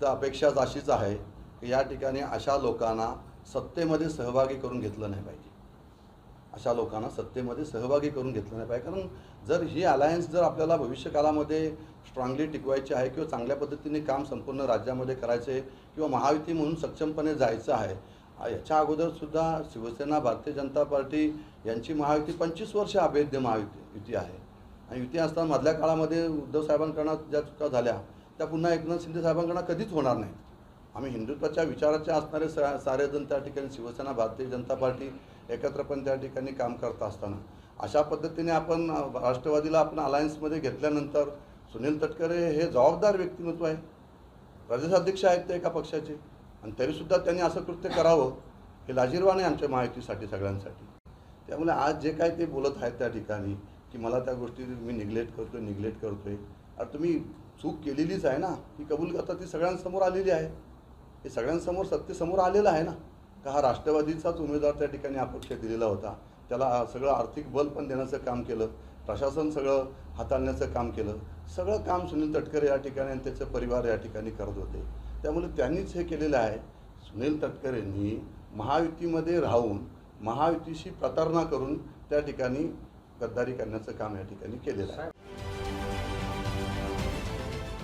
तर अपेक्षाच अशीच आहे की या ठिकाणी अशा लोकांना सत्तेमध्ये सहभागी करून घेतलं नाही पाहिजे. अशा लोकांना सत्तेमध्ये सहभागी करून घेतलं नाही पाहिजे. कारण जर ही अलायन्स जर आपल्याला भविष्यकाळामध्ये स्ट्रॉंगली टिकवायची आहे किंवा चांगल्या पद्धतीने काम संपूर्ण राज्यामध्ये करायचे किंवा महायुती म्हणून सक्षमपणे जायचं आहे याच्या अगोदरसुद्धा शिवसेना भारतीय जनता पार्टी यांची महायुती पंचवीस वर्ष अभेद्य महायुती युती आहे. आणि युती असताना मधल्या काळामध्ये उद्धव साहेबांकडनं ज्या चुका झाल्या त्या पुन्हा एकनाथ शिंदे साहेबांकडनं कधीच होणार नाहीत. आम्ही हिंदुत्वाच्या विचाराचे असणारे सा सारेजण त्या ठिकाणी शिवसेना भारतीय जनता पार्टी एकत्र पण त्या ठिकाणी काम करत असताना. अशा पद्धतीने आपण राष्ट्रवादीला आपण अलायन्समध्ये घेतल्यानंतर सुनील तटकरे हे जबाबदार व्यक्तिमत्व आहे. प्रदेशाध्यक्ष आहेत ते एका पक्षाचे. आणि तरीसुद्धा त्यांनी असं कृत्य करावं हे लाजीरवाण आहे आमच्या माहितीसाठी सगळ्यांसाठी. त्यामुळे आज जे काय ते बोलत आहेत त्या ठिकाणी की मला त्या गोष्टी मी निग्लेक्ट करतोय निग्लेक्ट करतोय अरे तुम्ही चूक केलेलीच आहे ना. ही कबूल करता ती सगळ्यांसमोर आलेली आहे. हे सगळ्यांसमोर सत्तेसमोर आलेलं आहे ना. का हा राष्ट्रवादीचाच उमेदवार त्या ठिकाणी अपक्ष दिलेला होता. त्याला सगळं आर्थिक बल पण देण्याचं काम केलं. प्रशासन सगळं हाताळण्याचं काम केलं. सगळं काम सुनील तटकरे या ठिकाणी आणि त्याचे परिवार या ठिकाणी करत होते. त्यामुळे त्यांनीच हे केलेलं आहे. सुनील तटकरेंनी महायुतीमध्ये राहून महायुतीशी प्रतारणा करून त्या ठिकाणी गद्दारी करण्याचं काम या ठिकाणी केलेलं आहे.